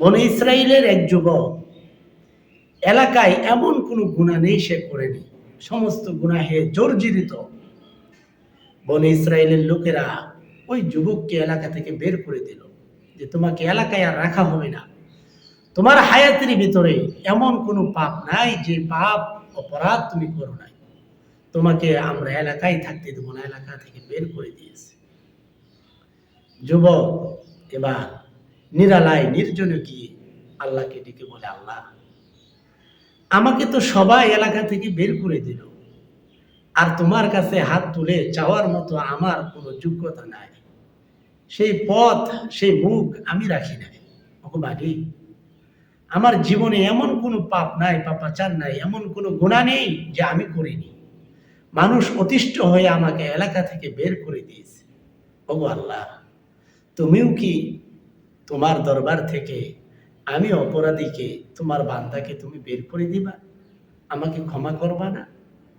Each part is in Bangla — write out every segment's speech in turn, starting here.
বনে ইসরায়েলের এক যুবক, এলাকায় এমন কোনো গুণা নেই সে করেনি। সমস্ত গুনাহে জর্জরিত। বনে ইসরায়েলের লোকেরা ওই যুবককে এলাকা থেকে বের করে দিল যে, তোমাকে এলাকায় আর রাখা হবে না। তোমার হায়াতের ভিতরে এমন কোনো পাপ নাই যে পাপ, অপরাধ তুমি করো নাই। তোমাকে আমরা এলাকায় থাকতে দেবো না, এলাকা থেকে বের করে দিয়েছে। যুবক এবার নিরালায়, নির্জনে গিয়ে আল্লাহকে ডেকে বলে, আল্লাহ, আমাকে তো সবাই এলাকা থেকে বের করে দিল। আর তোমার কাছে হাত তুলে চাওয়ার মতো আমার কোনো যোগ্যতা নাই। সেই পথ, সেই মুখ আমি রাখি নাই। ওকে আমার জীবনে এমন কোনো পাপ নাই, পাপাচার নাই, এমন কোনো গুণা নেই যে আমি করিনি। মানুষ অতিষ্ঠ হয়ে আমাকে এলাকা থেকে বের করে দিয়েছে। ওগো আল্লাহ, তুমিও কি তোমার দরবার থেকে আমি অপরাধীকে, তোমার বান্দাকে তুমি বের করে দিবা। আমাকে ক্ষমা করবা না।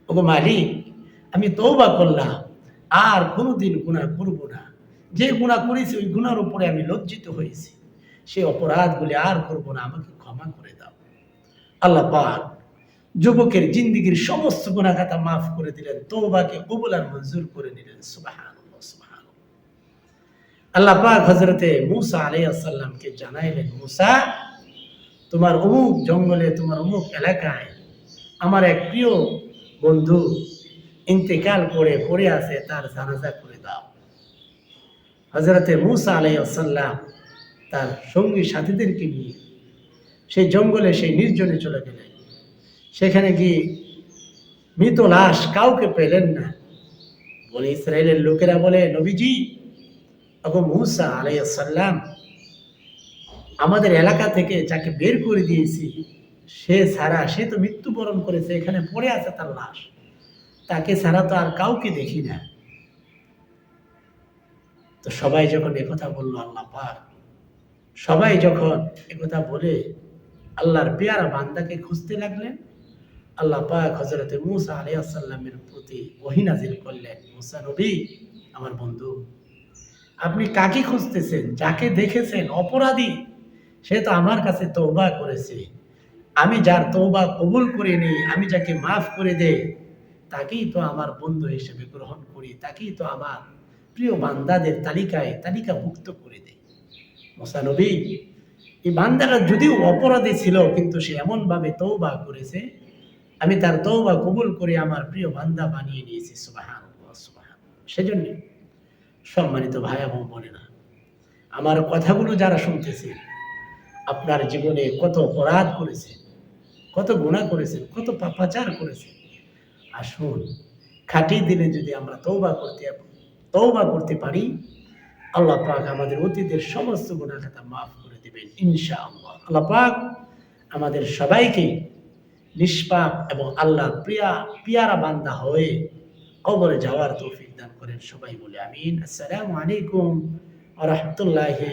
ওগো মালিক, আমি তৌবা করলাম। আর কোনোদিন গুণা করব না। যে গুণা করেছি, ওই গুণার উপরে আমি লজ্জিত হয়েছি। সেই অপরাধগুলি আর করব না, আমাকে ক্ষমা করে দাও। আল্লাহ পাক যুবকের জিন্দিগির সমস্ত গুণাখাতা মাফ করে দিলেন তৌবাকে কবুল আর মঞ্জুর করে নিলেন। সুবহানাল্লাহ। আল্লাহ পাক হজরতে মুসা আলাইসাল্লামকে জানাইলেন, মুসা, তোমার অমুক জঙ্গলে, তোমার অমুক এলাকায় আমার এক প্রিয় বন্ধু ইন্তেকাল করে পড়ে আছে, তার জানাজা করে দাও। হজরতে মুসা আলাইসাল্লাম তার সঙ্গী সাথীদেরকে নিয়ে সেই জঙ্গলে, সেই নির্জনে চলে গেলেন। সেখানে গিয়ে মৃত লাশ কাউকে পেলেন না। বলে ইসরায়েলের লোকেরা বলে, নবীজি আবু মুসা আলাইসাল্লাম আমাদের এলাকা থেকে যাকে বের করে দিয়েছি, সে ছাড়া সে তো মৃত্যুবরণ করেছে, এখানে পড়ে আছে তার লাশ। তাকে ছাড়া তো আর কাউকে দেখি না। তো সবাই যখন একথা বলল, আল্লাহ পাক, সবাই যখন একথা বলে আল্লাহর পেয়ারা বান্দাকে খুঁজতে লাগলেন, আল্লাহ পাক হজরতে মুসা আলাইসাল্লামের প্রতি ওহিনাজিল করলেন, মুসা নবী, আমার বন্ধু আপনি কাকে খুঁজতেছেন? যাকে দেখেছেন? অপরাধী? সে তো আমার কাছে তৌবা করেছে। আমি যার তৌবা কবুল করে নিই, আমি যাকে মাফ করে দেই, তাকেই তো আমার বন্ধু হিসেবে গ্রহণ করি, তাকেই তো আমার প্রিয় বান্দাদের তালিকায়, তালিকাভুক্ত করে দেই। মোসানবী এই বান্দারা যদিও অপরাধী ছিল, কিন্তু সে এমনভাবে তৌবা করেছে, আমি তার তৌবা কবুল করে আমার প্রিয় বান্দা বানিয়ে নিয়েছি সুবাহান সুবাহান সেজন্য সম্মানিত ভাই এবং বোনেরা, আমার কথাগুলো যারা শুনতেছে, আপনার জীবনে কত অপরাধ করেছে, কত গুণা করেছেন কত পাপাচার করেছেন আসুন খাটি দিলে যদি আমরা তৌবা করতে তৌবা করতে পারি, আল্লাহ পাক আমাদের অতীতের সমস্ত গুণা খাতা মাফ করে দেবেন ইনশা আল্লাহ আল্লাহ পাক আমাদের সবাইকে নিষ্পাপ এবং আল্লাহর প্রিয়া, পিয়ারা বান্দা হয়ে কবরে যাওয়ার তৌফিক দান করেন সবাই বলে আমিন। আসসালামু আলাইকুম আ রহমতুল্লাহি